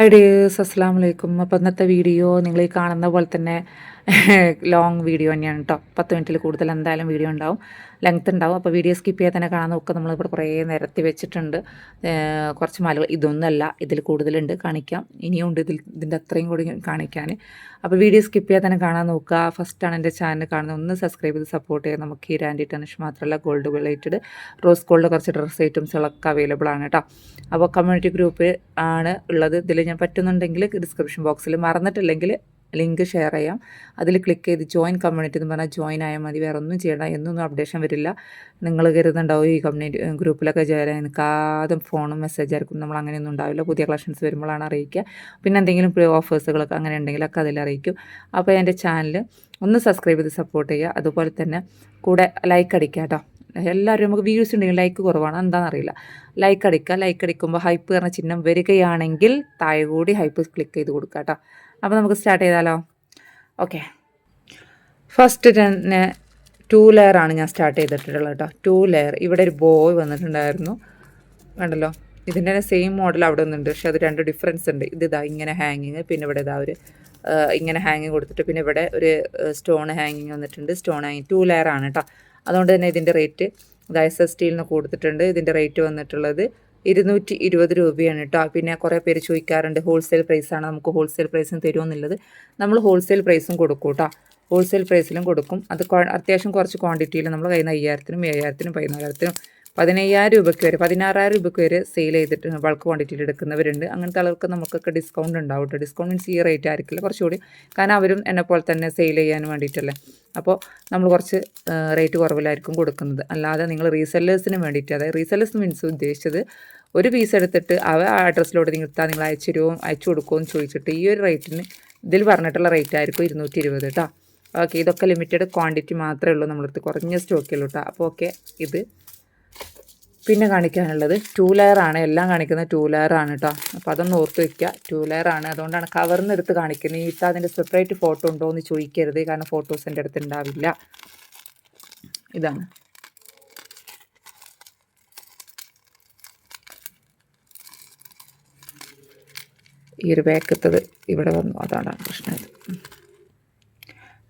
ഐഡിയേഴ്സ് അസ്സാം വലൈക്കും അപ്പോൾ ഇന്നത്തെ വീഡിയോ നിങ്ങൾ ഈ കാണുന്ന പോലെ തന്നെ ലോങ് വീഡിയോ തന്നെയാണ് കേട്ടോ പത്ത് മിനിറ്റിൽ കൂടുതൽ എന്തായാലും വീഡിയോ ഉണ്ടാവും. ലെങ്ത് ഉണ്ടാവും. അപ്പോൾ വീഡിയോ സ്കിപ്പ് ചെയ്യാൻ തന്നെ കാണാൻ നോക്കുക നമ്മളിവിടെ കുറേ നിരത്തി വെച്ചിട്ടുണ്ട്. കുറച്ച് മലകൾ. ഇതൊന്നുമല്ല ഇതിൽ കൂടുതലുണ്ട്. കാണിക്കാം. ഇനിയും ഉണ്ട്. ഇതിൽ ഇതിന്റെ അത്രയും കൂടി കാണിക്കാൻ. അപ്പോൾ വീഡിയോ സ്കിപ്പ് ചെയ്യാൻ തന്നെ കാണാൻ നോക്കുക. ഫസ്റ്റാണ് എന്റെ ചാനൽ കാണുന്നത്. ഒന്ന് സബ്സ്ക്രൈബ് ചെയ്ത് സപ്പോർട്ട് ചെയ്യുക. നമുക്ക് ഈ രാൻഡി ടെനിഷ് മാത്രമല്ല ഗോൾഡ് റിലേറ്റഡ് റോസ് ഗോൾഡ് കുറച്ച് ഡ്രസ്സ് ഐറ്റംസുകളൊക്കെ അവൈലബിൾ ആണ് കേട്ടോ അപ്പോൾ കമ്മ്യൂണിറ്റി ഗ്രൂപ്പ് ആണ് ഉള്ളത്. ഇതിൽ ഞാൻ പറ്റുന്നുണ്ടെങ്കിൽ ഡിസ്ക്രിപ്ഷൻ ബോക്സിൽ മറന്നിട്ടില്ലെങ്കിൽ ലിങ്ക് ഷെയർ ചെയ്യാം. അതിൽ ക്ലിക്ക് ചെയ്ത് ജോയിൻ കമ്മ്യൂണിറ്റി എന്ന് പറഞ്ഞാൽ ജോയിൻ ആയാൽ മതി. വേറെ ഒന്നും ചെയ്യണ്ട. എന്നൊന്നും അപ്ഡേഷൻ വരില്ല. നിങ്ങൾ കരുതുന്നുണ്ടാവും ഈ കമ്മ്യൂണിറ്റി ഗ്രൂപ്പിലൊക്കെ ചേരാൻ നിൽക്കാതും ഫോണും മെസ്സേജ് ആയിരിക്കും. നമ്മൾ അങ്ങനെയൊന്നും ഉണ്ടാവില്ല. പുതിയ കളക്ഷൻസ് വരുമ്പോഴാണ് അറിയിക്കുക. പിന്നെ എന്തെങ്കിലും ഓഫേഴ്സുകളൊക്കെ അങ്ങനെ ഉണ്ടെങ്കിലൊക്കെ അതിൽ അറിയിക്കും. അപ്പോൾ എന്റെ ചാനൽ ഒന്ന് സബ്സ്ക്രൈബ് ചെയ്ത് സപ്പോർട്ട് ചെയ്യുക. അതുപോലെ തന്നെ കൂടെ ലൈക്ക് അടിക്കുക കേട്ടോ. എല്ലാവരും നമുക്ക് വ്യൂസ് ഉണ്ടെങ്കിൽ ലൈക്ക് കുറവാണ്. എന്താണെന്നറിയില്ല ലൈക്ക് അടിക്കുക. ലൈക്ക് അടിക്കുമ്പോൾ ഹൈപ്പ് പറഞ്ഞ ചിഹ്നം വരികയാണെങ്കിൽ താഴെ കൂടി ഹൈപ്പ് ക്ലിക്ക് ചെയ്ത് കൊടുക്കുക കേട്ടോ. അപ്പോൾ നമുക്ക് സ്റ്റാർട്ട് ചെയ്താലോ? ഓക്കെ ഫസ്റ്റ് തന്നെ ടു ലെയർ ആണ് ഞാൻ സ്റ്റാർട്ട് ചെയ്തിട്ടുള്ളത് കേട്ടോ ടു ലെയർ ഇവിടെ ഒരു ബോയ് വന്നിട്ടുണ്ടായിരുന്നു. വേണ്ടല്ലോ ഇതിന്റെ തന്നെ സെയിം മോഡൽ അവിടെ നിന്നുണ്ട്. പക്ഷെ അത് രണ്ട് ഡിഫറൻസ് ഉണ്ട്. ഇത് ഇതാ ഇങ്ങനെ ഹാങ്ങിങ് പിന്നെ ഇവിടെ ഇതാ ഒരു ഇങ്ങനെ ഹാങ്ങിങ് കൊടുത്തിട്ട് പിന്നെ ഇവിടെ ഒരു സ്റ്റോൺ ഹാങ്ങിങ് വന്നിട്ടുണ്ട്. സ്റ്റോൺ ഹാങ്ങിങ് ടു ലെയർ ആണ് കേട്ടോ അതുകൊണ്ട് തന്നെ ഇതിന്റെ റേറ്റ് ഇത് സ്റ്റീലിന് കൊടുത്തിട്ടുണ്ട്. ഇതിന്റെ റേറ്റ് വന്നിട്ടുള്ളത് ഇരുന്നൂറ്റി ഇരുപത് രൂപയാണ് കേട്ടോ പിന്നെ കുറേ പേര് ചോദിക്കാറുണ്ട് ഹോൾസെയിൽ പ്രൈസാണ് നമുക്ക് ഹോൾസെയിൽ പ്രൈസും തരുമെന്നുള്ളത് നമ്മൾ ഹോൾസെയിൽ പ്രൈസും കൊടുക്കും കേട്ടോ ഹോൾസെയിൽ പ്രൈസിലും കൊടുക്കും. അത് അത്യാവശ്യം കുറച്ച് ക്വാണ്ടിറ്റിയിൽ നമ്മൾ കയ്യിൽ അയ്യായിരത്തിനും ഏഴായിരത്തിനും പതിനായിരത്തിനും പതിനയ്യായിരം രൂപയ്ക്ക് വരെ പതിനാറായിരം രൂപയ്ക്ക് വരെ സെയിൽ ചെയ്തിട്ട് ബൾക്ക് ക്വാണ്ടിറ്റിയിൽ എടുക്കുന്നവരുണ്ട്. അങ്ങനത്തെ ആളുകൾക്ക് നമുക്കൊക്കെ ഡിസ്കൗണ്ട് ഉണ്ടാവും കേട്ടോ ഡിസ്കൗണ്ട് മീൻസ് ഈ റേറ്റ് ആയിരിക്കില്ല കുറച്ചുകൂടി. കാരണം അവരും എന്നെ പോലെ തന്നെ സെയിൽ ചെയ്യാൻ വേണ്ടിയിട്ടല്ലേ. അപ്പോൾ നമ്മൾ കുറച്ച് റേറ്റ് കുറവിലായിരിക്കും കൊടുക്കുന്നത്. അല്ലാതെ നിങ്ങൾ റീസെല്ലേഴ്സിന് വേണ്ടിയിട്ട് അതായത് റീസെല്ലേഴ്സ് മീൻസ് ഉദ്ദേശിച്ചത് ഒരു പീസ് എടുത്തിട്ട് അവ അഡ്രസ്സിലോട്ട് നിങ്ങൾ നിങ്ങൾ അയച്ചു തരുമോ അയച്ചു കൊടുക്കുമോ എന്ന് ചോദിച്ചിട്ട് ഈ ഒരു റേറ്റിന് ഇതിൽ പറഞ്ഞിട്ടുള്ള റേറ്റ് ആയിരിക്കും ഇരുന്നൂറ്റി ഇരുപത് കേട്ടോ ഓക്കെ ഇതൊക്കെ ലിമിറ്റഡ് ക്വാണ്ടിറ്റി മാത്രമേ ഉള്ളൂ നമ്മളടുത്ത്. കുറഞ്ഞ സ്റ്റോക്കേ ഉള്ളൂ കേട്ടോ അപ്പോൾ ഓക്കെ ഇത് പിന്നെ കാണിക്കാനുള്ളത് ടൂ ലെയർ ആണ്. എല്ലാം കാണിക്കുന്നത് ടൂ ലെയർ ആണ് കേട്ടോ അപ്പോൾ അതൊന്ന് ഓർത്ത് വയ്ക്കുക ടൂ ലെയർ ആണ്. അതുകൊണ്ടാണ് കവർന്ന് എടുത്ത് കാണിക്കുന്നത് ഇട്ട് അതിന്റെ സെപ്പറേറ്റ് ഫോട്ടോ ഉണ്ടോ എന്ന് ചോദിക്കരുത്. കാരണം ഫോട്ടോസ് എന്റെ അടുത്ത് ഉണ്ടാവില്ല ഇതാണ്. ഈ ഒരു ബാക്കത്തത് ഇവിടെ വന്നു. അതാണ് പ്രശ്നം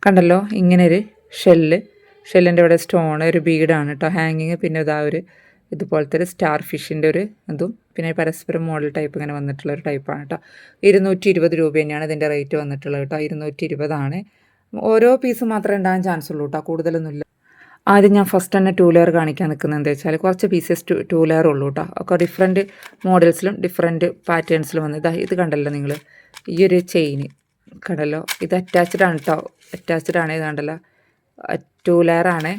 കണ്ടല്ലോ? ഇങ്ങനെ ഒരു ഷെല്ല് ഷെല്ലിന്റെ ഇവിടെ സ്റ്റോൺ ഒരു ബീഡാണ് കേട്ടോ ഹാങ്ങിങ് പിന്നെ ഇതാ ഒരു ഇതുപോലത്തെ ഒരു സ്റ്റാർ ഫിഷിന്റെ ഒരു ഇതും പിന്നെ പരസ്പരം മോഡൽ ടൈപ്പ് ഇങ്ങനെ വന്നിട്ടുള്ള ഒരു ടൈപ്പാണ് കേട്ടോ. ഇരുന്നൂറ്റി ഇരുപത് രൂപ തന്നെയാണ് ഇതിന്റെ റേറ്റ് വന്നിട്ടുള്ളത് കേട്ടോ. ഇരുന്നൂറ്റി ഇരുപതാണ് ഓരോ പീസ് മാത്രമേ ഉണ്ടാകാൻ ചാൻസ് ഉള്ളൂ കേട്ടോ. കൂടുതലൊന്നുമില്ല. ആദ്യം ഞാൻ ഫസ്റ്റ് തന്നെ ടൂ ലെയർ കാണിക്കാൻ നിൽക്കുന്നത് എന്താ വെച്ചാൽ കുറച്ച് പീസസ് ടു ടൂ ലെയർ ഉള്ളൂ കേട്ടോ. ഒക്കെ ഡിഫറെന്റ് മോഡൽസിലും ഡിഫറെന്റ് പാറ്റേൺസിലും വന്ന്. ഇതാ ഇത് കണ്ടല്ലോ നിങ്ങൾ. ഈ ഒരു ചെയിന് കണ്ടല്ലോ. ഇത് അറ്റാച്ച്ഡ് ആണ് കേട്ടോ. അറ്റാച്ച്ഡ് ആണ് ഇത് കണ്ടല്ലോ. ടൂ ലെയർ ആണ്.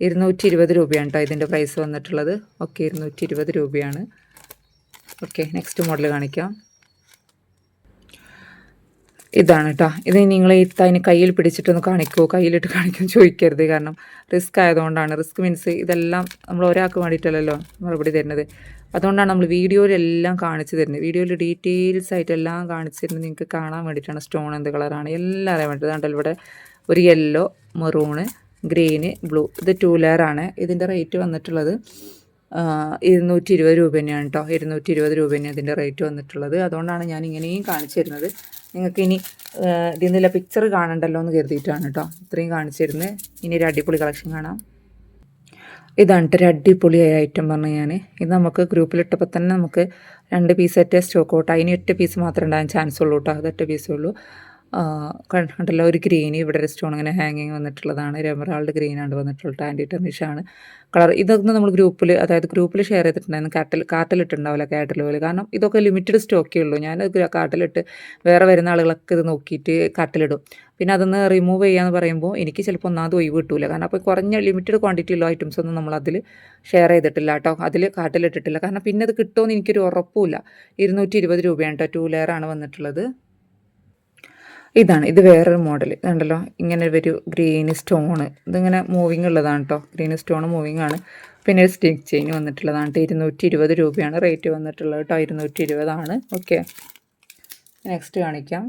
ഇരുന്നൂറ്റി ഇരുപത് രൂപയാണ് കേട്ടോ ഇതിന്റെ പ്രൈസ് വന്നിട്ടുള്ളത്. ഓക്കെ ഇരുന്നൂറ്റി ഇരുപത് രൂപയാണ്. ഓക്കെ നെക്സ്റ്റ് മോഡൽ കാണിക്കാം. ഇതാണ് കേട്ടോ ഇത് നിങ്ങൾ അതിന് കയ്യിൽ പിടിച്ചിട്ടൊന്ന് കാണിക്കുമോ കയ്യിലിട്ട് കാണിക്കാൻ ചോദിക്കരുത്. കാരണം റിസ്ക് ആയതുകൊണ്ടാണ്. റിസ്ക് മീൻസ് ഇതെല്ലാം നമ്മൾ ഒരാൾക്ക് വേണ്ടിയിട്ടല്ലല്ലോ മറുപടി തരുന്നത്. അതുകൊണ്ടാണ് നമ്മൾ വീഡിയോയിലെല്ലാം കാണിച്ചു തരുന്നത്. വീഡിയോയിൽ ഡീറ്റെയിൽസ് ആയിട്ടെല്ലാം കാണിച്ചു തരുന്നത് നിങ്ങൾക്ക് കാണാൻ വേണ്ടിയിട്ടാണ്. സ്റ്റോൺ എന്ത് കളറാണ് എല്ലാം അറിയാൻ വേണ്ടിയിട്ട്. അതുകൊണ്ടല്ലോ ഇവിടെ ഒരു യെല്ലോ മെറൂണ് ഗ്രീന് ബ്ലൂ ഇത് ടു ലെയർ ആണ്. ഇതിന്റെ റേറ്റ് വന്നിട്ടുള്ളത് ഇരുന്നൂറ്റി ഇരുപത് രൂപ തന്നെയാണ് കേട്ടോ ഇരുന്നൂറ്റി ഇരുപത് രൂപ തന്നെയാണ് ഇതിന്റെ റേറ്റ് വന്നിട്ടുള്ളത്. അതുകൊണ്ടാണ് ഞാൻ ഇങ്ങനെയും കാണിച്ചു തരുന്നത് നിങ്ങൾക്ക് ഇനി നിന്നുള്ള പിക്ചർ കാണണ്ടല്ലോ എന്ന് കരുതിയിട്ടാണ് കേട്ടോ ഇത്രയും കാണിച്ചു തരുന്നത് ഇനി ഒരു അടിപൊളി കളക്ഷൻ കാണാം. ഇതാണ് ഒരു അടിപൊളിയായ ഐറ്റം പറഞ്ഞു ഞാൻ. ഇത് നമുക്ക് ഗ്രൂപ്പിലിട്ടപ്പോൾ തന്നെ നമുക്ക് രണ്ട് പീസ് ഒറ്റ സ്റ്റോക്ക് ഔട്ട്. അതിന് ഒറ്റ പീസ് മാത്രമേ ഉണ്ടാകാൻ ചാൻസ് ഉള്ളൂ കേട്ടോ അതൊറ്റ പീസേ ഉള്ളൂ. കണ്ടല്ലോ ഒരു ഗ്രീൻ ഇവിടെ ഒരു സ്റ്റോൺ ഇങ്ങനെ ഹാങ്ങിങ് വന്നിട്ടുള്ളതാണ്. ഒരു എമറാൾഡ് ആണ് വന്നിട്ടുള്ളത്. ആന്റി ആണ്. കളർ ഇതൊക്കെ നമ്മൾ ഗ്രൂപ്പിൽ അതായത് ഗ്രൂപ്പിൽ ഷെയർ ചെയ്തിട്ടുണ്ടായിരുന്നു. കാറ്റൽ കാട്ടിലിട്ടുണ്ടാവില്ല കാട്ടിൽ പോലെ. കാരണം ഇതൊക്കെ ലിമിറ്റഡ് സ്റ്റോക്കേ ഉള്ളൂ. ഞാൻ കാറ്റലിട്ട് വേറെ വരുന്ന ആളുകളൊക്കെ ഇത് നോക്കിയിട്ട് കാറ്റലിടും പിന്നെ അതൊന്ന് റിമൂവ് ചെയ്യാന്ന് പറയുമ്പോൾ എനിക്ക് ചിലപ്പോൾ ഒന്നാമത് ഒഴിവ് കിട്ടൂല. കാരണം അപ്പോൾ കുറഞ്ഞ ലിമിറ്റഡ് ക്വാണ്ടിറ്റി ഉള്ള ഐറ്റംസ് ഒന്നും നമ്മൾ അതിൽ ഷെയർ ചെയ്തിട്ടില്ല കേട്ടോ. അതിൽ കാട്ടിലിട്ടിട്ടില്ല. കാരണം പിന്നെ അത് കിട്ടുമെന്ന് എനിക്കൊരു ഉറപ്പില്ല ഇരുന്നൂറ്റി ഇരുപത് രൂപയാണ് കേട്ടോ ടു ലെയർ ആണ് വന്നിട്ടുള്ളത്. ഇതാണ് ഇത് വേറൊരു മോഡൽ കണ്ടല്ലോ ഇങ്ങനെ ഒരു ഗ്രീൻ സ്റ്റോണ് ഇതിങ്ങനെ മൂവിങ് ഉള്ളതാണ് കേട്ടോ ഗ്രീൻ സ്റ്റോൺ മൂവിങ് ആണ്. പിന്നെ ഒരു സ്റ്റിക്ക് ചെയിൻ വന്നിട്ടുള്ളതാണ് കേട്ടോ ഇരുന്നൂറ്റി ഇരുപത് രൂപയാണ് റേറ്റ് വന്നിട്ടുള്ളത് കേട്ടോ ഇരുന്നൂറ്റി ഇരുപതാണ് ഓക്കെ നെക്സ്റ്റ് കാണിക്കാം.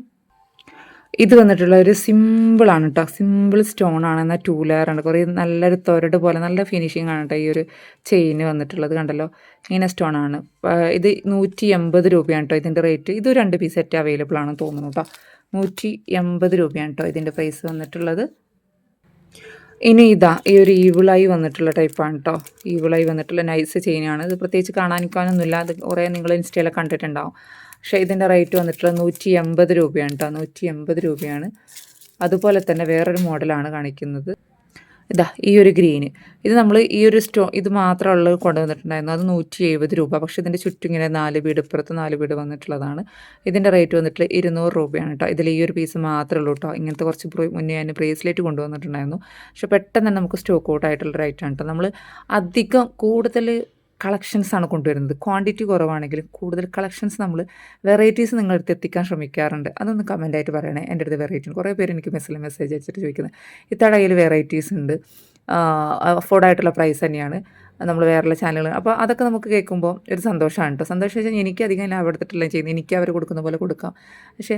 ഇത് വന്നിട്ടുള്ള ഒരു സിമ്പിളാണ് കേട്ടോ സിമ്പിൾ സ്റ്റോൺ ആണ്. എന്നാൽ ടൂ ലെയർ ആണ്. കുറേ നല്ലൊരു തൊരട് പോലെ നല്ല ഫിനിഷിംഗ് ആണ് കേട്ടോ ഈ ഒരു ചെയിന് വന്നിട്ടുള്ളത് കണ്ടല്ലോ. ഇങ്ങനെ സ്റ്റോൺ ആണ്. ഇത് നൂറ്റി എൺപത് രൂപയാണ് കേട്ടോ ഇതിന്റെ റേറ്റ് ഇത് രണ്ട് പീസ് സെറ്റ് അവൈലബിൾ ആണെന്ന് തോന്നുന്നു കേട്ടോ നൂറ്റി എൺപത് രൂപയാണ് കേട്ടോ ഇതിന്റെ പ്രൈസ് വന്നിട്ടുള്ളത്. ഇനി ഇതാ ഈ ഒരു ഈവിളായി വന്നിട്ടുള്ള ടൈപ്പാണ് കേട്ടോ ഈവിളായി വന്നിട്ടുള്ള നൈസ് ചെയിനാണ് ഇത് പ്രത്യേകിച്ച് കാണാനിക്കാനൊന്നുമില്ല അത് കുറേ നിങ്ങൾ ഇൻസ്റ്റയിലൊക്കെ കണ്ടിട്ടുണ്ടാവും. പക്ഷേ ഇതിന്റെ റേറ്റ് വന്നിട്ടുള്ള നൂറ്റി എൺപത് രൂപയാണ് കേട്ടോ. നൂറ്റി എൺപത് രൂപയാണ്. അതുപോലെ തന്നെ വേറൊരു മോഡലാണ് കാണിക്കുന്നത്. ഇതാ ഈ ഒരു ഗ്രീന് ഇത് നമ്മൾ ഈ ഒരു സ്റ്റോ ഇത് മാത്രമുള്ളത് കൊണ്ടുവന്നിട്ടുണ്ടായിരുന്നു. അത് നൂറ്റി എഴുപത് രൂപ. പക്ഷേ ഇതിന്റെ ചുറ്റും ഇങ്ങനെ നാല് വീട് ഇപ്പുറത്ത് നാല് വീട് വന്നിട്ടുള്ളതാണ്. ഇതിന്റെ റേറ്റ് വന്നിട്ട് ഇരുന്നൂറ് രൂപയാണ് കേട്ടോ. ഇതിൽ ഈ ഒരു പീസ് മാത്രമേ ഉള്ളൂ കേട്ടോ. ഇങ്ങനത്തെ കുറച്ച് മുന്നേ ഞാൻ ബ്രേസ്ലെറ്റ് കൊണ്ടുവന്നിട്ടുണ്ടായിരുന്നു. പക്ഷേ പെട്ടെന്ന് തന്നെ നമുക്ക് സ്റ്റോക്ക് ഔട്ട് ആയിട്ടുള്ള റേറ്റാണ് കേട്ടോ. നമ്മൾ അധികം കൂടുതൽ കളക്ഷൻസ് ആണ് കൊണ്ടുവരുന്നത്. ക്വാണ്ടിറ്റി കുറവാണെങ്കിലും കൂടുതൽ കളക്ഷൻസ് നമ്മൾ വെറൈറ്റീസ് നിങ്ങളടുത്ത് എത്തിക്കാൻ ശ്രമിക്കാറുണ്ട്. അതൊന്ന് കമന്റായിട്ട് പറയണേ. എന്റെ അടുത്ത് വെറൈറ്റി കുറേ പേര് എനിക്ക് മെസ്സേജ് മെസ്സേജ് അയച്ചിട്ട് ചോദിക്കുന്നത് ഇത്തവണ കയ്യിൽ വെറൈറ്റീസ് ഉണ്ട്. അഫോർഡായിട്ടുള്ള പ്രൈസ് തന്നെയാണ്. നമ്മൾ വേറെയുള്ള ചാനലുകൾ അപ്പോൾ അതൊക്കെ നമുക്ക് കേൾക്കുമ്പോൾ ഒരു സന്തോഷമാണ് കേട്ടോ സന്തോഷം വെച്ചാൽ എനിക്ക് അധികം ലാഭം എടുത്തിട്ടില്ല ചെയ്യുന്നത് എനിക്ക് അവർ കൊടുക്കുന്ന പോലെ കൊടുക്കാം. പക്ഷേ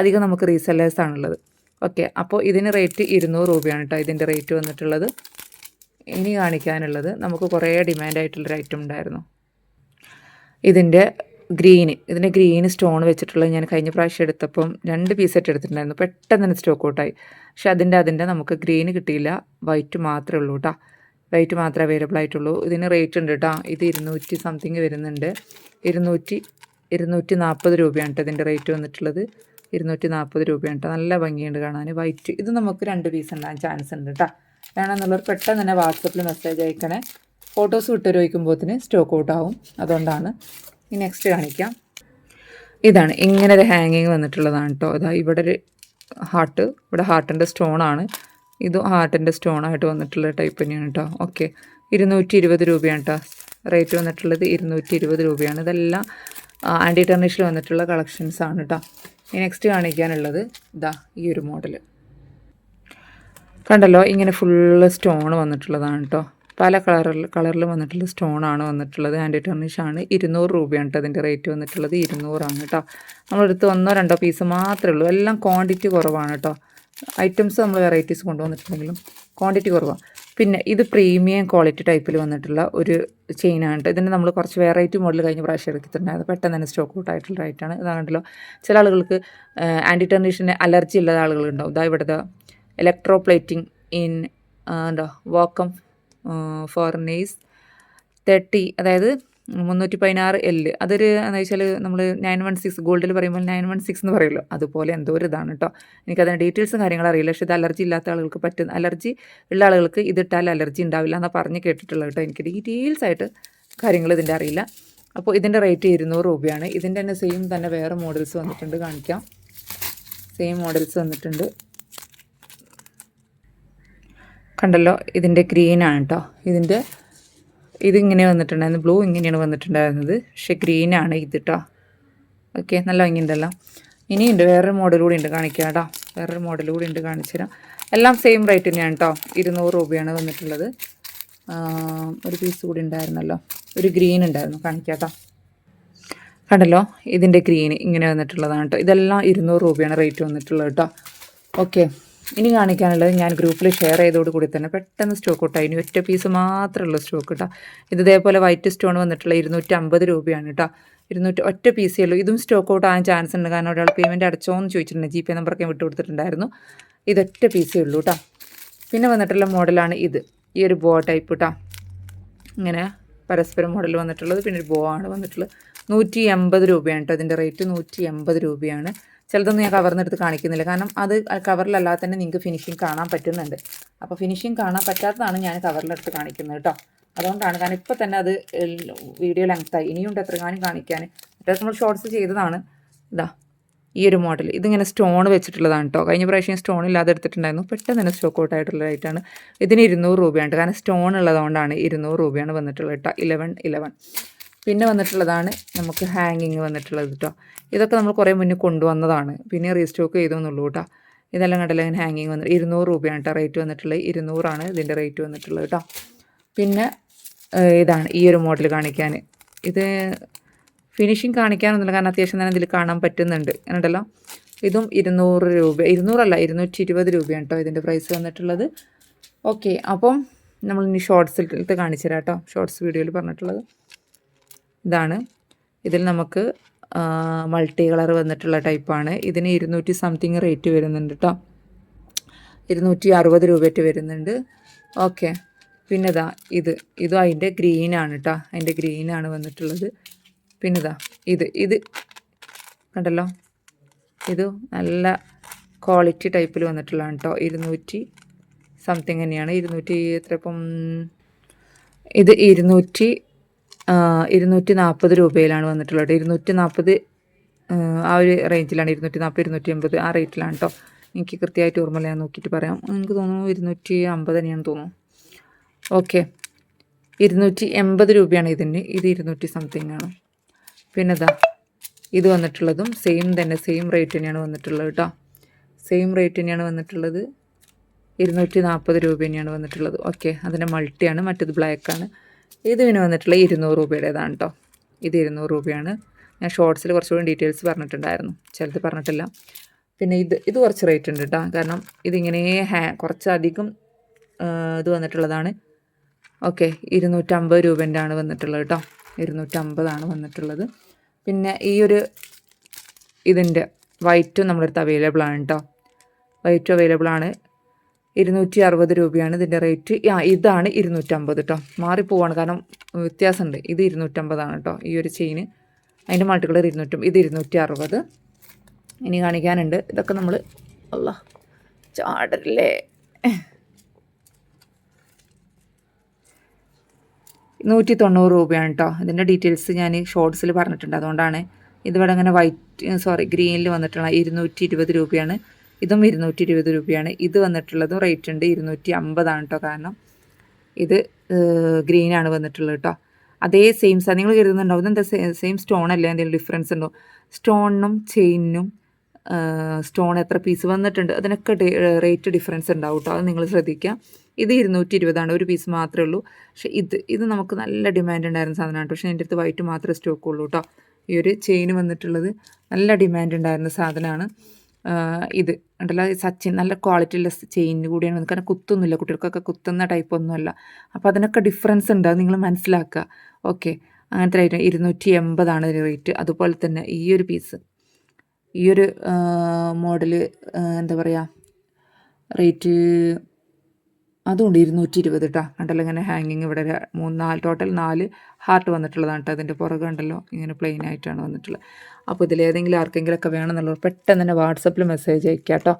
അധികം നമുക്ക് റീസെല്ലേഴ്സ് ആണുള്ളത്. ഓക്കെ അപ്പോൾ ഇതിന് റേറ്റ് ഇരുന്നൂറ് രൂപയാണ് കേട്ടോ ഇതിന്റെ റേറ്റ് വന്നിട്ടുള്ളത്. ഇനി കാണിക്കാനുള്ളത് നമുക്ക് കുറേ ഡിമാൻഡ് ആയിട്ടുള്ളൊരു ഐറ്റം ഉണ്ടായിരുന്നു. ഇതിന്റെ ഗ്രീന് ഇതിന്റെ ഗ്രീന് സ്റ്റോൺ വെച്ചിട്ടുള്ള ഞാൻ കഴിഞ്ഞ പ്രാവശ്യം എടുത്തപ്പം രണ്ട് പീസ് ആയിട്ട് എടുത്തിട്ടുണ്ടായിരുന്നു. പെട്ടെന്ന് തന്നെ സ്റ്റോക്ക് ഔട്ടായി പക്ഷെ അതിന്റെ അതിന്റെ നമുക്ക് ഗ്രീന് കിട്ടിയില്ല. വൈറ്റ് മാത്രമേ ഉള്ളൂ കേട്ടോ വൈറ്റ് മാത്രമേ അവൈലബിൾ ആയിട്ടുള്ളൂ. ഇതിന് റേറ്റ് ഉണ്ട് കേട്ടോ ഇത് ഇരുന്നൂറ്റി സംതിങ് വരുന്നുണ്ട്. ഇരുന്നൂറ്റി ഇരുന്നൂറ്റി നാൽപ്പത് രൂപയാണ് കേട്ടോ ഇതിന്റെ റേറ്റ് വന്നിട്ടുള്ളത്. ഇരുന്നൂറ്റി നാൽപ്പത് രൂപയാണ് കേട്ടോ നല്ല ഭംഗിയുണ്ട് കാണാൻ. വൈറ്റ് ഇത് നമുക്ക് രണ്ട് പീസ് ഉണ്ടാകാൻ ചാൻസ് ഉണ്ട് കേട്ടോ വേണമെന്നുള്ളവർ പെട്ടെന്ന് തന്നെ വാട്സപ്പിൽ മെസ്സേജ് അയക്കണേ. ഫോട്ടോസ് വിട്ടൊരു വയ്ക്കുമ്പോഴത്തിന് സ്റ്റോക്ക് ഔട്ട് ആവും. അതുകൊണ്ടാണ് ഈ നെക്സ്റ്റ് കാണിക്കാം. ഇതാണ് ഇങ്ങനെ ഒരു ഹാങ്ങിങ് വന്നിട്ടുള്ളതാണ് കേട്ടോ അതാ ഇവിടെ ഒരു ഹാർട്ട് ഇവിടെ ഹാർട്ടിന്റെ സ്റ്റോണാണ് ഇത് ഹാർട്ടിന്റെ സ്റ്റോണായിട്ട് വന്നിട്ടുള്ള ടൈപ്പ് തന്നെയാണ് കേട്ടോ ഓക്കെ ഇരുന്നൂറ്റി ഇരുപത് രൂപയാണ് കേട്ടോ റേറ്റ് വന്നിട്ടുള്ളത് ഇരുന്നൂറ്റി ഇരുപത് രൂപയാണ്. ഇതെല്ലാം ആന്റി ടെർണിഷിൽ വന്നിട്ടുള്ള കളക്ഷൻസ് ആണ് കേട്ടോ ഈ നെക്സ്റ്റ് കാണിക്കാനുള്ളത് ഇതാ ഈ ഒരു മോഡൽ കണ്ടല്ലോ ഇങ്ങനെ ഫുള്ള് സ്റ്റോൺ വന്നിട്ടുള്ളതാണ് കേട്ടോ പല കളറിൽ കളറിൽ വന്നിട്ടുള്ള സ്റ്റോണാണ് വന്നിട്ടുള്ളത്. ആന്റി ടെർണിഷാണ് ഇരുന്നൂറ് രൂപയാണ് കേട്ടോ അതിന്റെ റേറ്റ് വന്നിട്ടുള്ളത് ഇരുന്നൂറാണ് കേട്ടോ നമ്മളെടുത്ത് ഒന്നോ രണ്ടോ പീസ് മാത്രമേ ഉള്ളൂ. എല്ലാം ക്വാണ്ടിറ്റി കുറവാണ് കേട്ടോ ഐറ്റംസ് നമ്മൾ വെറൈറ്റീസ് കൊണ്ടുവന്നിട്ടുണ്ടെങ്കിലും ക്വാണ്ടിറ്റി കുറവാണ് പിന്നെ ഇത് പ്രീമിയം ക്വാളിറ്റി ടൈപ്പിൽ വന്നിട്ടുള്ള ഒരു ചെയിനാണ് കേട്ടോ ഇതിന് നമ്മൾ കുറച്ച് വെറൈറ്റി മോഡൽ കഴിഞ്ഞ പ്രാവശ്യം എടുത്തിട്ടുണ്ടായിരുന്നു പെട്ടെന്ന് തന്നെ സ്റ്റോക്ക് ഔട്ട് ആയിട്ടുള്ള റൈറ്റാണ് ഇതാകണ്ടല്ലോ ചില ആളുകൾക്ക് ആന്റി ടെർണിഷിന് അലർജി ഉള്ള ആളുകളുണ്ടാവും. ഇതാ ഇവിടുത്തെ ഇലക്ട്രോ പ്ലേറ്റിംഗ് ഇൻ എന്താ വോക്കം ഫോർ നെയ്സ് തേർട്ടി അതായത് മുന്നൂറ്റി പതിനാറ് എല്ല് അതൊരു എന്താ വെച്ചാൽ നമ്മൾ നയൻ വൺ സിക്സ് ഗോൾഡിൽ പറയുമ്പോൾ നയൻ വൺ സിക്സ് എന്ന് പറയുമല്ലോ അതുപോലെ എന്തോ ഒരു ഇതാണ് കേട്ടോ എനിക്കതിന്റെ ഡീറ്റെയിൽസും കാര്യങ്ങളും അറിയില്ല. പക്ഷേ ഇത് അലർജി ഇല്ലാത്ത ആളുകൾക്ക് പറ്റുന്ന അലർജി ഉള്ള ആളുകൾക്ക് ഇതിട്ടാൽ അലർജി ഉണ്ടാവില്ല എന്നാണ് പറഞ്ഞ് കേട്ടിട്ടുള്ളത് കേട്ടോ എനിക്ക് ഡീറ്റെയിൽസ് ആയിട്ട് കാര്യങ്ങൾ ഇതിന്റെ അറിയില്ല. അപ്പോൾ ഇതിന്റെ റേറ്റ് ഇരുന്നൂറ് രൂപയാണ്. ഇതിന്റെ തന്നെ സെയിം തന്നെ വേറെ മോഡൽസ് വന്നിട്ടുണ്ട്. കാണിക്കാം. സെയിം മോഡൽസ് വന്നിട്ടുണ്ട്. കണ്ടല്ലോ ഇതിന്റെ ഗ്രീനാണ് കേട്ടോ ഇതിന്റെ ഇതിങ്ങനെ വന്നിട്ടുണ്ടായിരുന്നു ബ്ലൂ ഇങ്ങനെയാണ് വന്നിട്ടുണ്ടായിരുന്നത്. പക്ഷേ ഗ്രീനാണ് ഇത് കേട്ടോ ഓക്കെ നല്ല ഭംഗിയുണ്ടല്ലോ. ഇനിയുണ്ട് വേറൊരു മോഡൽ കൂടി ഉണ്ട് കാണിക്കാം കേട്ടോ വേറൊരു മോഡൽ കൂടി ഉണ്ട് കാണിച്ചു തരാം. എല്ലാം സെയിം റേറ്റ് തന്നെയാണ് കേട്ടോ ഇരുന്നൂറ് രൂപയാണ് വന്നിട്ടുള്ളത്. ഒരു പീസ് കൂടി ഉണ്ടായിരുന്നല്ലോ. ഒരു ഗ്രീൻ ഉണ്ടായിരുന്നു. കാണിക്കാം കേട്ടോ കണ്ടല്ലോ ഇതിന്റെ ഗ്രീൻ ഇങ്ങനെ വന്നിട്ടുള്ളതാണ് കേട്ടോ ഇതെല്ലാം ഇരുന്നൂറ് രൂപയാണ് റേറ്റ് വന്നിട്ടുള്ളത് കേട്ടോ ഓക്കെ ഇനി കാണിക്കാനുള്ളത് ഞാൻ ഗ്രൂപ്പിൽ ഷെയർ കൂടി തന്നെ പെട്ടെന്ന് സ്റ്റോക്ക് ഔട്ടായി ഇനി ഒറ്റ പീസ് മാത്രമുള്ള സ്റ്റോക്ക് കേട്ടോ ഇത് ഇതേപോലെ വൈറ്റ് സ്റ്റോൺ വന്നിട്ടുള്ള ഇരുന്നൂറ്റി അമ്പത് രൂപയാണ് കേട്ടോ ഇരുന്നൂറ്റി ഒറ്റ പീസേ ഉള്ളൂ. ഇതും സ്റ്റോക്ക് ഔട്ട് ആകാൻ ചാൻസ് ഉണ്ട്. കാരണം ഒരാൾ പേയ്മെന്റ് അടച്ചോ എന്ന് ചോദിച്ചിട്ടുണ്ട് ജി പേ നമ്പറൊക്കെ വിട്ടു കൊടുത്തിട്ടുണ്ടായിരുന്നു. ഇതൊറ്റ പീസേ ഉള്ളൂ കേട്ടോ പിന്നെ വന്നിട്ടുള്ള മോഡലാണ് ഇത്. ഈ ഒരു ബോ ടൈപ്പ് കേട്ടോ ഇങ്ങനെ പരസ്പരം മോഡൽ വന്നിട്ടുള്ളത്. പിന്നെ ഒരു ബോ ആണ് വന്നിട്ടുള്ളത്. നൂറ്റി എൺപത് രൂപയാണ് കേട്ടോ അതിന്റെ റേറ്റ് നൂറ്റി എൺപത് രൂപയാണ്. ചിലതൊന്നും ഞാൻ കവറിനെടുത്ത് കാണിക്കുന്നില്ല. കാരണം അത് കവറിലല്ലാതെ തന്നെ നിങ്ങൾക്ക് ഫിനിഷിങ് കാണാൻ പറ്റുന്നുണ്ട്. അപ്പോൾ ഫിനിഷിങ് കാണാൻ പറ്റാത്തതാണ് ഞാൻ കവറിലെടുത്ത് കാണിക്കുന്നത് കേട്ടോ അതുകൊണ്ടാണ് കാരണം ഇപ്പോൾ തന്നെ അത് വീഡിയോ ലെങ്ത്തായി ഇനിയുണ്ട് എത്ര കാര്യം കാണിക്കാൻ. മറ്റേ നമ്മൾ ഷോർട്സ് ചെയ്തതാണ്. ഇതാ ഈ ഒരു മോഡൽ ഇതിങ്ങനെ സ്റ്റോൺ വെച്ചിട്ടുള്ളതാണ് കേട്ടോ കഴിഞ്ഞ പ്രാവശ്യം സ്റ്റോൺ ഇല്ലാതെ എടുത്തിട്ടുണ്ടായിരുന്നു. പെട്ടെന്ന് തന്നെ സ്റ്റോക്ക് ഔട്ട് ആയിട്ടുള്ള റേറ്റാണ് ഇതിന് ഇരുന്നൂറ് രൂപയാണ് കാരണം സ്റ്റോൺ ഉള്ളതുകൊണ്ടാണ് ഇരുന്നൂറ് രൂപയാണ് വന്നിട്ടുള്ളത് കേട്ടോ ഇലവൻ ഇലവൻ പിന്നെ വന്നിട്ടുള്ളതാണ് നമുക്ക് ഹാങ്ങിങ് വന്നിട്ടുള്ളത് കേട്ടോ ഇതൊക്കെ നമ്മൾ കുറേ മുന്നേ കൊണ്ടുവന്നതാണ്. പിന്നെ റീസ്റ്റോക്ക് ചെയ്തെന്നുള്ളൂ കേട്ടോ ഇതെല്ലാം കണ്ടല്ലോ? ഇങ്ങനെ ഹാങ്ങിങ് വന്നിട്ട് ഇരുന്നൂറ് രൂപയാണ് കേട്ടോ റേറ്റ് വന്നിട്ടുള്ളത്. ഇരുന്നൂറാണ് ഇതിന്റെ റേറ്റ് വന്നിട്ടുള്ളത് കേട്ടോ പിന്നെ ഇതാണ് ഈ ഒരു മോഡൽ കാണിക്കാൻ. ഇത് ഫിനിഷിങ് കാണിക്കാനൊന്നുമില്ല. കാരണം അത്യാവശ്യം തന്നെ ഇതിൽ കാണാൻ പറ്റുന്നുണ്ട്. ഉണ്ടല്ലോ ഇതും ഇരുന്നൂറ് രൂപ ഇരുന്നൂറല്ല ഇരുന്നൂറ്റി ഇരുപത് രൂപയാണ് കേട്ടോ ഇതിന്റെ പ്രൈസ് വന്നിട്ടുള്ളത്. ഓക്കെ അപ്പം നമ്മൾ ഇനി ഷോർട്സിലത്തെ കാണിച്ചു തരാം കേട്ടോ ഷോർട്സ് വീഡിയോയിൽ പറഞ്ഞിട്ടുള്ളത്. ഇതാണ്. ഇതിൽ നമുക്ക് മൾട്ടി കളർ വന്നിട്ടുള്ള ടൈപ്പാണ് ഇതിന് ഇരുന്നൂറ്റി സംതിങ് റേറ്റ് വരുന്നുണ്ട് കേട്ടോ ഇരുന്നൂറ്റി അറുപത് രൂപയ്ക്ക് വരുന്നുണ്ട്. ഓക്കെ പിന്നെ ഇതാ. ഇത് അതിന്റെ ഗ്രീനാണ് കേട്ടോ അതിന്റെ ഗ്രീനാണ് വന്നിട്ടുള്ളത്. പിന്നെ ഇതാ. ഇത് കണ്ടല്ലോ? ഇത് നല്ല ക്വാളിറ്റി ടൈപ്പിൽ വന്നിട്ടുള്ളതാണ് കേട്ടോ ഇരുന്നൂറ്റി സംതിങ് തന്നെയാണ്. ഇരുന്നൂറ്റി എത്ര ഇപ്പം? ഇത് ഇരുന്നൂറ്റി ഇരുന്നൂറ്റി നാൽപ്പത് രൂപയിലാണ് വന്നിട്ടുള്ളത് ഇരുന്നൂറ്റി നാൽപ്പത് ആ ഒരു റേഞ്ചിലാണ് ഇരുന്നൂറ്റി നാൽപ്പത് ഇരുന്നൂറ്റി എൺപത് ആ റേറ്റിലാണ് കേട്ടോ എനിക്ക് കൃത്യമായിട്ട് ഓർമ്മയില്ല. ഞാൻ നോക്കിയിട്ട് പറയാം. എനിക്ക് തോന്നുന്നു ഇരുന്നൂറ്റി അമ്പത് തന്നെയാണ് തോന്നുന്നു. ഓക്കെ ഇരുന്നൂറ്റി എൺപത് രൂപയാണ് ഇതിന്. ഇത് ഇരുന്നൂറ്റി സംതിങ് ആണ്. പിന്നെ ഇതാ ഇത് വന്നിട്ടുള്ളതും സെയിം തന്നെ. സെയിം റേറ്റ് തന്നെയാണ് വന്നിട്ടുള്ളത് കേട്ടോ സെയിം റേറ്റ് തന്നെയാണ് വന്നിട്ടുള്ളത്. ഇരുന്നൂറ്റി നാൽപ്പത് രൂപ തന്നെയാണ് വന്നിട്ടുള്ളത്. ഓക്കെ അതിന്റെ മൾട്ടിയാണ് മറ്റേത് ബ്ലാക്കാണ് ഇത് പിന്നെ വന്നിട്ടുള്ള ഇരുന്നൂറ് രൂപയുടേതാണ് കേട്ടോ ഇത് ഇരുന്നൂറ് രൂപയാണ്. ഞാൻ ഷോർട്സിൽ കുറച്ചുകൂടി ഡീറ്റെയിൽസ് പറഞ്ഞിട്ടുണ്ടായിരുന്നു. ചിലത് പറഞ്ഞിട്ടില്ല. പിന്നെ ഇത് ഇത് കുറച്ച് റേറ്റ് ഉണ്ട് കേട്ടോ കാരണം ഇതിങ്ങനെ ഹാ കുറച്ചധികം ഇത് വന്നിട്ടുള്ളതാണ്. ഓക്കെ ഇരുന്നൂറ്റമ്പത് രൂപേന്റെ ആണ് വന്നിട്ടുള്ളത് കേട്ടോ ഇരുന്നൂറ്റമ്പതാണ് വന്നിട്ടുള്ളത്. പിന്നെ ഈ ഒരു ഇതിന്റെ വൈറ്റും നമ്മുടെ അടുത്ത് അവൈലബിൾ ആണ് കേട്ടോ വൈറ്റും അവൈലബിൾ ആണ്. ഇരുന്നൂറ്റി അറുപത് രൂപയാണ് ഇതിന്റെ റേറ്റ്. ആ ഇതാണ് ഇരുന്നൂറ്റമ്പത് കേട്ടോ മാറിപ്പോവാണ്. കാരണം വ്യത്യാസമുണ്ട്. ഇത് ഇരുന്നൂറ്റമ്പതാണ് കേട്ടോ ഈ ഒരു ചെയിന് അതിന്റെ മൾട്ടി കളർ ഇരുന്നൂറ്റമ്പത് ഇത് ഇരുന്നൂറ്റി അറുപത് ഇനി കാണിക്കാനുണ്ട്. ഇതൊക്കെ നമ്മൾ അല്ല ചാടല്ലേ? നൂറ്റി തൊണ്ണൂറ് രൂപയാണ് കേട്ടോ ഇതിന്റെ ഡീറ്റെയിൽസ് ഞാൻ ഷോർട്സിൽ പറഞ്ഞിട്ടുണ്ട്. അതുകൊണ്ടാണ് ഇതിവിടെ അങ്ങനെ വൈറ്റ് സോറി ഗ്രീനിൽ വന്നിട്ടുള്ള ഇരുന്നൂറ്റി ഇരുപത് രൂപയാണ്. ഇതും ഇരുന്നൂറ്റി ഇരുപത് രൂപയാണ്. ഇത് വന്നിട്ടുള്ളതും റേറ്റ് ഉണ്ട് ഇരുന്നൂറ്റി അമ്പതാണ് കേട്ടോ കാരണം. ഇത് ഗ്രീനാണ് വന്നിട്ടുള്ളത് കേട്ടോ അതേ സെയിം സാ നിങ്ങൾ കരുതുന്നുണ്ടാവും ഇതെന്താ സെയിം സ്റ്റോൺ അല്ലേ? എന്തെങ്കിലും ഡിഫറൻസ് ഉണ്ടോ? സ്റ്റോണിനും ചെയിനിനും സ്റ്റോൺ എത്ര പീസ് വന്നിട്ടുണ്ട്? അതിനൊക്കെ റേറ്റ് ഡിഫറൻസ് ഉണ്ടാവും കേട്ടോ അത് നിങ്ങൾ ശ്രദ്ധിക്കുക. ഇത് ഇരുന്നൂറ്റി ഇരുപതാണ് ഒരു പീസ് മാത്രമേ ഉള്ളൂ. പക്ഷേ ഇത് ഇത് നമുക്ക് നല്ല ഡിമാൻഡ് ഉണ്ടായിരുന്ന സാധനമാണ്. പക്ഷേ എന്റെ അടുത്ത് വൈറ്റ് മാത്രമേ സ്റ്റോക്ക് ഉള്ളൂ കേട്ടോ ഈ ഒരു ചെയിൻ വന്നിട്ടുള്ളത് നല്ല ഡിമാൻഡ് ഉണ്ടായിരുന്ന സാധനമാണ്. ഇത് ഉണ്ടല്ലോ സച്ചിൻ നല്ല ക്വാളിറ്റി ഉള്ള ചെയിൻ കൂടിയാണ് വന്നത്. കാരണം കുത്തൊന്നുമില്ല കുട്ടികൾക്കൊക്കെ കുത്തുന്ന ടൈപ്പ് ഒന്നുമല്ല. അപ്പോൾ അതിനൊക്കെ ഡിഫറൻസ് ഉണ്ട് അത് നിങ്ങൾ മനസ്സിലാക്കുക. ഓക്കെ അങ്ങനത്തെ റേറ്റ് ഇരുന്നൂറ്റി എൺപതാണ് ഇതിന്റെ റേറ്റ് അതുപോലെ തന്നെ ഈ ഒരു പീസ് ഈ ഒരു മോഡൽ എന്താ പറയുക റേറ്റ് അതുകൊണ്ട് ഇരുന്നൂറ്റി ഇരുപത് കേട്ടോ കണ്ടല്ലോ ഇങ്ങനെ ഹാങ്ങിങ് ഇവിടെ മൂന്ന് നാല് ടോട്ടൽ നാല് ഹാർട്ട് വന്നിട്ടുള്ളതാണ് കേട്ടോ അതിന്റെ പുറകെ ഉണ്ടല്ലോ ഇങ്ങനെ പ്ലെയിൻ ആയിട്ടാണ് വന്നിട്ടുള്ളത് അപ്പോൾ ഇതിലേതെങ്കിലും ആർക്കെങ്കിലുമൊക്കെ വേണമെന്നുള്ളവർ പെട്ടെന്ന് തന്നെ വാട്സപ്പിൽ മെസ്സേജ് അയക്കുക കേട്ടോ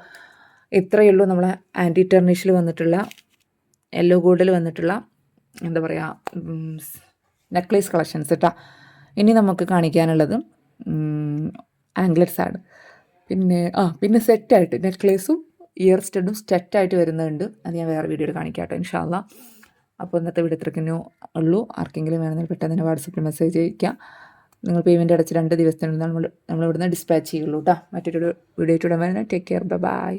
ഇത്രയേ ഉള്ളൂ നമ്മളെ ആന്റി ടെർണിഷിൽ വന്നിട്ടുള്ള യെല്ലോ ഗോൾഡിൽ വന്നിട്ടുള്ള എന്താ പറയുക നെക്ലേസ് കളക്ഷൻസ് കേട്ടോ ഇനി നമുക്ക് കാണിക്കാനുള്ളത് ആംഗ്ലറ്റ്സ് ആണ് പിന്നെ ആ പിന്നെ സെറ്റായിട്ട് നെക്ലേസും ഇയർ സ്റ്റഡും സ്റ്റെറ്റായിട്ട് വരുന്നുണ്ട്. അത് ഞാൻ വേറെ വീഡിയോയിൽ കാണിക്കാം ഇൻഷാല്ല അപ്പോൾ ഇന്നത്തെ വീഡിയോ ഇത്രയ്ക്കന്നെ ഉള്ളൂ. ആർക്കെങ്കിലും വേണമെങ്കിൽ പെട്ടെന്ന് തന്നെ വാട്സപ്പിൽ മെസ്സേജ് അയക്കുക നിങ്ങൾ പേയ്മെന്റ് അടച്ച് രണ്ട് ദിവസത്തിനുള്ളിൽ നമ്മൾ നമ്മളിവിടുന്ന് ഡിസ്പാച്ച് ചെയ്യുള്ളൂ കേട്ടോ മറ്റൊരു വീഡിയോ ആയിട്ട് വരുന്നത് ടേക്ക് കെയർ ബൈ ബൈ